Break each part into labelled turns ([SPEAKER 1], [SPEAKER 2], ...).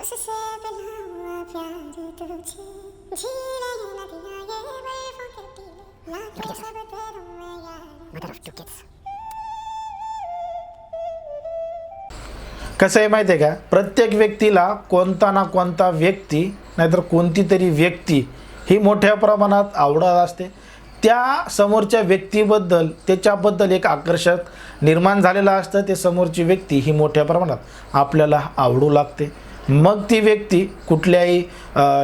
[SPEAKER 1] उससे पिलाऊंगा प्यार तुझे नदियाँ ये बर्फों के टीले लाके सब दे यार
[SPEAKER 2] कसं आहे माहिती आहे का? प्रत्येक व्यक्तीला कोणता ना कोणता व्यक्ती नाहीतर कोणती तरी व्यक्ती ही मोठ्या प्रमाणात आवडत असते. त्या समोरच्या व्यक्तीबद्दल त्याच्याबद्दल एक आकर्षक निर्माण झालेलं असतं. ते समोरची व्यक्ती ही मोठ्या प्रमाणात आपल्याला आवडू लागते. मग ती व्यक्ती कुठल्याही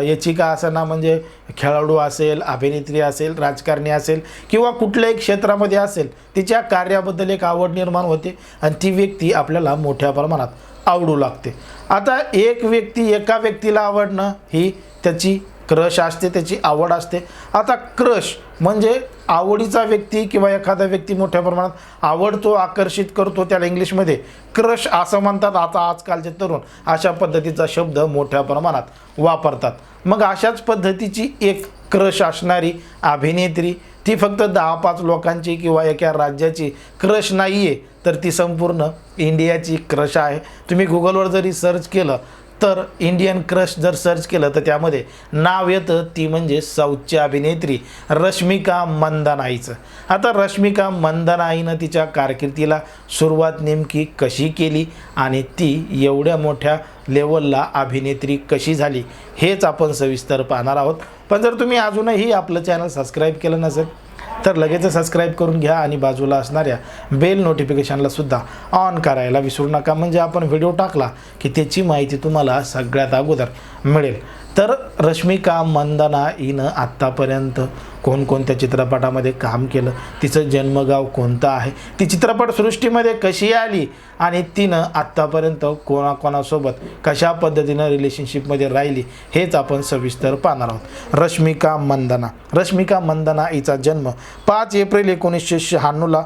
[SPEAKER 2] याचिका याची का म्हणजे खेळाडू असेल अभिनेत्री असेल राजकारणी असेल किंवा कुठल्याही क्षेत्रामध्ये असेल तिच्या कार्याबद्दल एक आवड निर्माण होते आणि ती व्यक्ती आपल्याला मोठ्या प्रमाणात आवडू लागते. आता एक व्यक्ती एका व्यक्तीला आवडणं ही त्याची क्रश असते त्याची आवड असते. आता क्रश म्हणजे आवडीचा व्यक्ती किंवा एखादा व्यक्ती मोठ्या प्रमाणात आवडतो आकर्षित करतो त्याला इंग्लिशमध्ये. क्रश असं म्हणतात आता आजकालचे तरुण. अशा पद्धतीचा शब्द मोठ्या प्रमाणात वापरतात. मग अशाच पद्धतीची एक क्रश असणारी अभिनेत्री ती फक्त दहा पाच लोकांची किंवा एका राज्याची क्रश नाही आहे तर ती संपूर्ण इंडियाची क्रश आहे. तुम्ही गुगलवर जरी सर्च केलं तर इंडियन क्रश जर सर्च केलं तर त्यामध्ये नाव येतं. ती म्हणजे साऊथची अभिनेत्री रश्मिका मंदानाईचं. आता रश्मिका मंदानाईनं तिच्या कारकिर्दीला सुरुवात नेमकी कशी केली आणि ती एवढ्या मोठ्या लेवलला अभिनेत्री कशी झाली हेच आपण सविस्तर पाहणार आहोत. पण जर तुम्ही अजूनही आपलं चॅनल सबस्क्राईब केलं नसेल तर लगेच सबस्क्राईब करून घ्या आणि बाजूला असणाऱ्या बेल नोटिफिकेशनला सुद्धा ऑन करायला विसरू नका. म्हणजे आपण व्हिडिओ टाकला की त्याची माहिती तुम्हाला सगळ्यात अगोदर मिळेल. तर रश्मिका मंदना हिनं आत्तापर्यंत कोणकोणत्या चित्रपटामध्ये काम केलं? तिचं जन्मगाव कोणतं आहे? ती चित्रपटसृष्टीमध्ये कशी आली? आणि तिनं आत्तापर्यंत कोणाकोणासोबत कशा पद्धतीनं रिलेशनशिपमध्ये राहिली? हेच आपण सविस्तर पाहणार आहोत. रश्मिका मंदना. रश्मिका मंदना हिचा जन्म पाच एप्रिल एकोणीसशे शहाण्णवला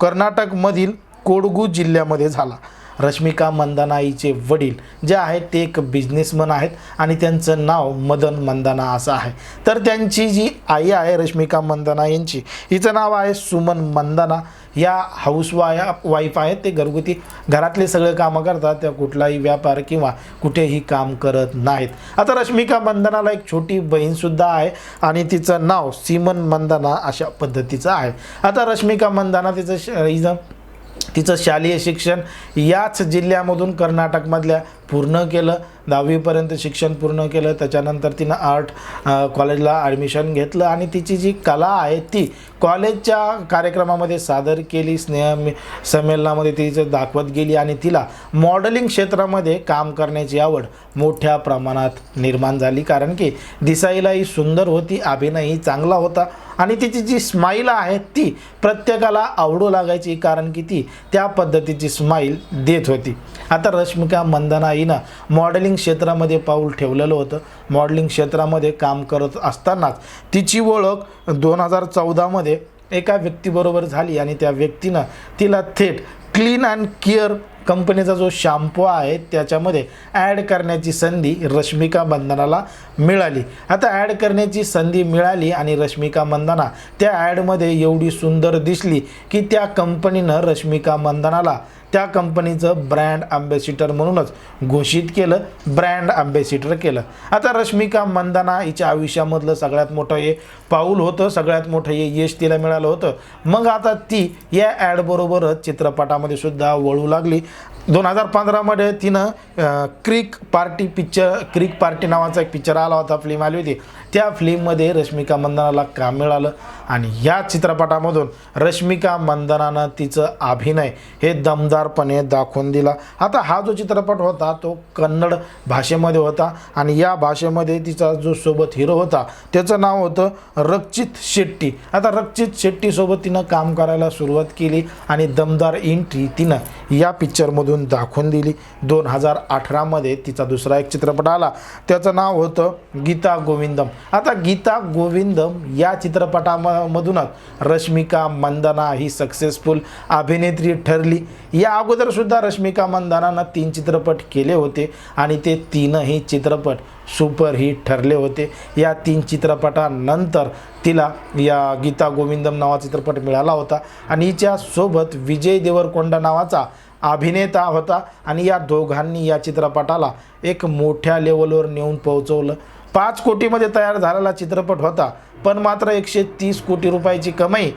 [SPEAKER 2] कर्नाटकमधील कोडगू जिल्ह्यामध्ये झाला. रश्मिका मंदानाईचे वडील जे आहेत ते एक बिझनेसमन आहेत आणि त्यांचं नाव मदन मंदाना असं आहे. तर त्यांची जी आई आहे रश्मिका मंदाना यांची हिचं नाव आहे सुमन मंदाना. या हाऊस वाईफ आहेत ते घरगुती घरातले सगळे कामं करतात त्या कुठलाही व्यापार किंवा कुठेही काम करत नाहीत. आता रश्मिका मंदनाला एक छोटी बहीणसुद्धा आहे आणि तिचं नाव सीमन मंदना अशा पद्धतीचं आहे. आता रश्मिका मंदाना तिचं श- हिचं तिचं शालेय शिक्षण याच जिल्ह्यामधून कर्नाटकमधल्या पूर्ण केलं. दहावीपर्यंत शिक्षण पूर्ण केलं. त्याच्यानंतर तिनं आर्ट कॉलेजला ॲडमिशन घेतलं आणि तिची जी कला आहे ती कॉलेजच्या कार्यक्रमामध्ये सादर केली. स्नेह संमेलनामध्ये तिचं दाखवत गेली आणि तिला मॉडेलिंग क्षेत्रामध्ये काम करण्याची आवड मोठ्या प्रमाणात निर्माण झाली. कारण की दिसाईलाही सुंदर होती अभिनयही चांगला होता आणि तिची जी स्माईल आहे ती प्रत्येकाला आवडू लागायची. कारण की ती त्या पद्धतीची स्माईल देत होती. आता रश्मिका मंदना हिनं मॉडेलिंग क्षेत्रामध्ये पाऊल ठेवलेलं होतं. मॉडेलिंग क्षेत्रामध्ये काम करत असतानाच तिची ओळख दोन हजार चौदामध्ये एका व्यक्तीबरोबर झाली आणि त्या व्यक्तीनं तिला थेट क्लीन अँड केअर कंपनीचा जो शॅम्पू आहे त्याच्यामध्ये ॲड करण्याची संधी रश्मिका मंदनाला मिळाली. आता ॲड करण्याची संधी मिळाली आणि रश्मिका मंदना त्या ॲडमध्ये एवढी सुंदर दिसली की त्या कंपनीनं रश्मिका मंदनाला त्या कंपनीचं ब्रँड अँबॅसिडर म्हणूनच घोषित केलं ब्रँड अँबॅसिडर केलं. आता रश्मिका मंदाना हिच्या आयुष्यामधलं सगळ्यात मोठं हे पाऊल होतं सगळ्यात मोठं हे यश तिला मिळालं होतं. मग आता ती या ॲडबरोबरच चित्रपटामध्ये सुद्धा वळू लागली. दोन हजार पंधरामध्ये तिनं crick party picture crick party नावाचा एक पिक्चर आला होता फिल्म आली होती. त्या फिल्ममध्ये रश्मिका मंदनाला काम मिळालं? आणि या चित्रपटामधून रश्मिका मंदनानं तिचं अभिनय हे दमदारपणे दाखवून दिला. आता हा जो चित्रपट होता तो कन्नड भाषेमध्ये होता आणि या भाषेमध्ये तिचा जो सोबत हिरो होता त्याचं नाव होतं रक्षित शेट्टी. आता रक्षित शेट्टीसोबत तिनं काम करायला सुरुवात केली आणि दमदार एंट्री तिनं या पिक्चरमधून दाखवून दिली. दोन हजार अठरामध्ये तिचा दुसरा एक चित्रपट आला. त्याचं नाव होतं गीता गोविंदम. आता गीता गोविंदम या चित्रपटामधूनच रश्मिका मंदना ही सक्सेसफुल अभिनेत्री ठरली. या अगोदरसुद्धा रश्मिका मंदनानं तीन चित्रपट केले होते आणि ते तीनही चित्रपट सुपरहिट ठरले होते. या तीन चित्रपटानंतर तिला या गीता गोविंदम नावा चित्रपट मिळाला होता आणि हिच्यासोबत विजय देवरकोंडा नावाचा अभिनेता होता आणि या दोघांनी या चित्रपटाला एक मोठ्या लेवलवर नेऊन पोहोचवलं. पाच कोटीमध्ये तयार झालेला चित्रपट होता पण मात्र एकशे तीस कोटी रुपयाची कमाई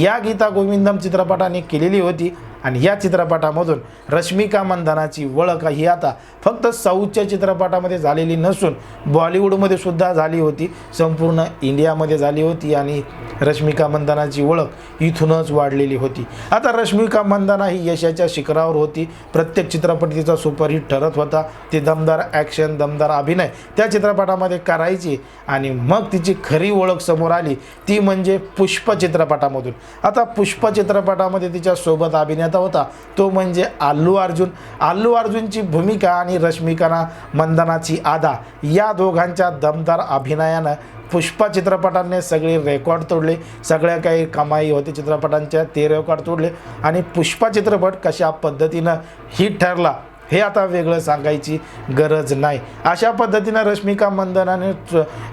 [SPEAKER 2] या गीता गोविंदम चित्रपटाने केलेली होती. आणि या चित्रपटामधून रश्मिका मंदानाची ओळख ही आता फक्त साऊथच्या चित्रपटामध्ये झालेली नसून बॉलिवूडमध्ये सुद्धा झाली होती. संपूर्ण इंडियामध्ये झाली होती आणि रश्मिका मंदानाची ओळख इथूनच वाढलेली होती. आता रश्मिका मंदाना ही यशाच्या शिखरावर होती. प्रत्येक चित्रपट तिचा सुपरहिट ठरत होता. ती दमदार ॲक्शन दमदार अभिनय त्या चित्रपटामध्ये करायची आणि मग तिची खरी ओळख समोर आली. ती म्हणजे पुष्प चित्रपटामधून. आता पुष्प चित्रपटामध्ये तिच्या सोबत अभिनेता होता. तो म्हणजे अल्लू अर्जुन. अल्लू अर्जुनची भूमिका आणि रश्मिकाना मंदनाची आदा या दोघांच्या दमदार अभिनयानं पुष्पा चित्रपटाने सगळे रेकॉर्ड तोडले. सगळ्या काही कमाई होती चित्रपटांच्या ते रेकॉर्ड तोडले. आणि पुष्पा चित्रपट कशा पद्धतीनं हिट ठरला हे आता वेगळं सांगायची गरज नाही. अशा पद्धतीनं रश्मिका मंदनाने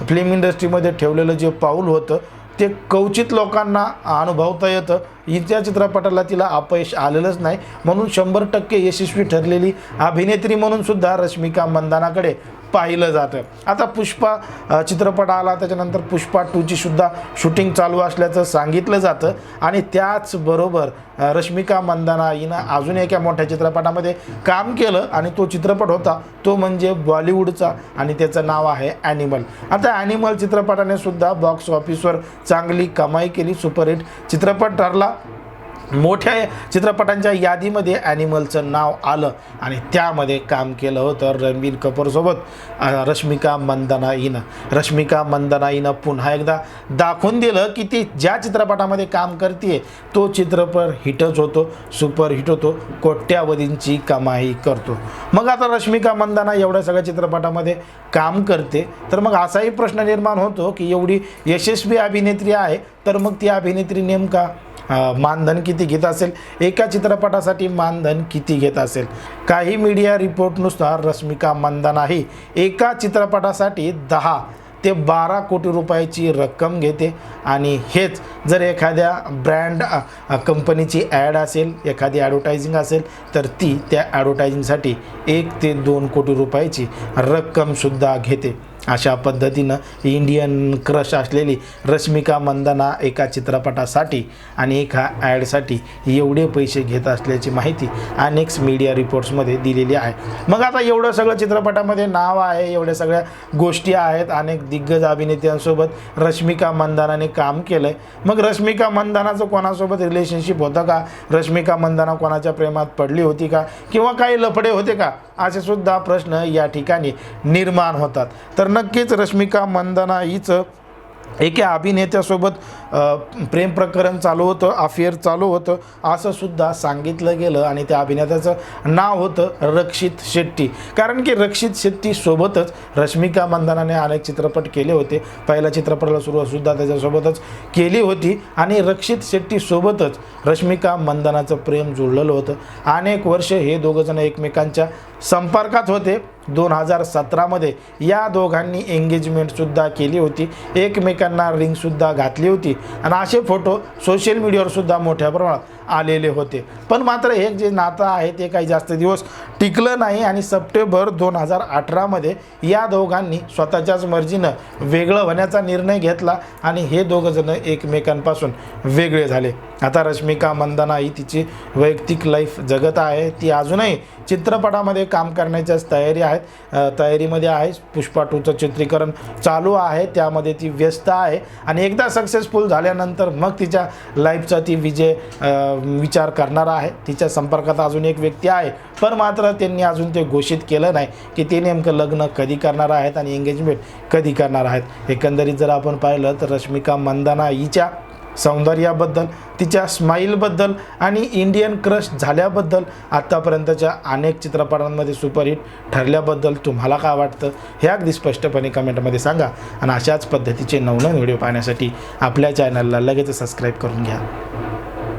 [SPEAKER 2] फिल्म इंडस्ट्रीमध्ये ठेवलेलं जे पाऊल होतं ते कवचित लोकांना अनुभवता येतं. हिच्या चित्रपटाला तिला अपयश आलेलंच नाही. म्हणून शंभर टक्के यशस्वी ठरलेली अभिनेत्री म्हणून सुद्धा रश्मिका मंदानाकडे पाहिलं जातं. आता पुष्पा चित्रपट आला त्याच्यानंतर पुष्पा टूची सुद्धा शूटिंग चालू असल्याचं सांगितलं जातं. आणि त्याचबरोबर रश्मिका मंदाना हिनं अजून एका मोठ्या चित्रपटामध्ये काम केलं आणि तो चित्रपट होता तो म्हणजे बॉलिवूडचा आणि त्याचं नाव आहे ॲनिमल. आता ॲनिमल चित्रपटाने सुद्धा बॉक्स ऑफिसवर चांगली कमाई केली सुपरहिट चित्रपट ठरला. मोठ्या चित्रपटांच्या यादीमध्ये ॲनिमलचं नाव आलं आणि त्यामध्ये काम केलं होतं रणबीर कपूरसोबत रश्मिका मंदना हिनं रश्मिका मंदना हिनं पुन्हा एकदा दाखवून दिलं की ती ज्या चित्रपटामध्ये काम करते तो चित्रपट हिटच होतो सुपरहिट होतो कोट्यावधींची कमाई करतो. मग आता रश्मिका मंदना एवढ्या सगळ्या चित्रपटामध्ये काम करते तर मग असाही प्रश्न निर्माण होतो की एवढी यशस्वी अभिनेत्री आहे तर मग ती अभिनेत्री नेमका मानधन किती घेत असेल? एका चित्रपटासाठी मानधन किती घेत असेल? काही मीडिया रिपोर्टनुसार रश्मिका मंदाना ही एका चित्रपटासाठी दहा ते बारा कोटी रुपयाची रक्कम घेते. आणि हेच जर एखाद्या ब्रँड कंपनीची ॲड असेल एखादी ॲडव्हर्टायझिंग असेल तर ती त्या ॲडव्हर्टायझिंगसाठी एक ते दोन कोटी रुपयाची रक्कमसुद्धा घेते. अशा पद्धतीनं इंडियन क्रश असलेली रश्मिका मंदना एका चित्रपटासाठी आणि एका ॲडसाठी एवढे पैसे घेत असल्याची माहिती अनेक मीडिया रिपोर्ट्समध्ये दिलेली आहे. मग आता एवढं सगळं चित्रपटामध्ये नाव आहे एवढ्या सगळ्या गोष्टी आहेत अनेक दिग्गज अभिनेत्यांसोबत रश्मिका मंदानाने काम केलं आहे मग रश्मिका मंदानाचं कोणासोबत रिलेशनशिप होतं का? रश्मिका मंदाना कोणाच्या प्रेमात पडली होती का? किंवा काही लफडे होते का? असे सुद्धा प्रश्न या ठिकाणी निर्माण होतात. तर नक्कीच रश्मिका मंदना हीचं एका अभिनेत्यासोबत प्रेम प्रकरण चालू होतं अफेअर चालू होतं असं सुद्धा सांगितलं गेलं आणि त्या अभिनेत्याचं नाव होतं रक्षित शेट्टी. कारण की रक्षित शेट्टीसोबतच रश्मिका मंदानाने अनेक चित्रपट केले होते. पहिल्या चित्रपटाला सुरुवातसुद्धा त्याच्यासोबतच केली होती आणि रक्षित शेट्टीसोबतच रश्मिका मंदानाचं प्रेम जुळलेलं होतं. अनेक वर्ष हे दोघंजण एकमेकांच्या संपर्कात होते. दोन हजार सतरामध्ये या दोघांनी एंगेजमेंटसुद्धा केली होती. एकमेकांना रिंगसुद्धा घातली होती. आणि असे फोटो सोशल मीडियावरसुद्धा मोठ्या प्रमाणात आलेले होते. पण मात्र हे जे नातं आहे ते काही जास्त दिवस टिकलं नाही आणि सप्टेंबर दोन हजार अठरामध्ये या दोघांनी स्वतःच्याच मर्जीनं वेगळं होण्याचा निर्णय घेतला आणि हे दोघंजणं एकमेकांपासून वेगळे झाले. आता रश्मिका मंदाना ही तिची वैयक्तिक लाईफ जगत आहे. ती अजूनही चित्रपटामध्ये काम करण्याच्याच तयारी आहे. आहेत. तयारीमध्ये आहे. पुष्पा टूचं चित्रीकरण चालू आहे. त्यामध्ये ती व्यस्त आहे. आणि एकदा सक्सेसफुल झाल्यानंतर मग तिच्या लाईफचा ती विजय विचार करणार आहे. तिच्या संपर्कात अजून एक व्यक्ती आहे. पण मात्र त्यांनी अजून ते घोषित केलं नाही की ते नेमकं लग्न कधी करणार आहेत आणि एंगेजमेंट कधी करणार आहेत. एकंदरीत जर आपण पाहिलं तर रश्मिका मंदाना हिच्या सौंदर्याबद्दल तिच्या स्माईलबद्दल आणि इंडियन क्रश झाल्याबद्दल आत्तापर्यंतच्या अनेक चित्रपटांमध्ये सुपरहिट ठरल्याबद्दल तुम्हाला काय वाटतं हे अगदी स्पष्टपणे कमेंटमध्ये सांगा. आणि अशाच पद्धतीचे नवनवीन व्हिडिओ पाहण्यासाठी आपल्या चॅनलला लगेच सबस्क्राईब करून घ्या.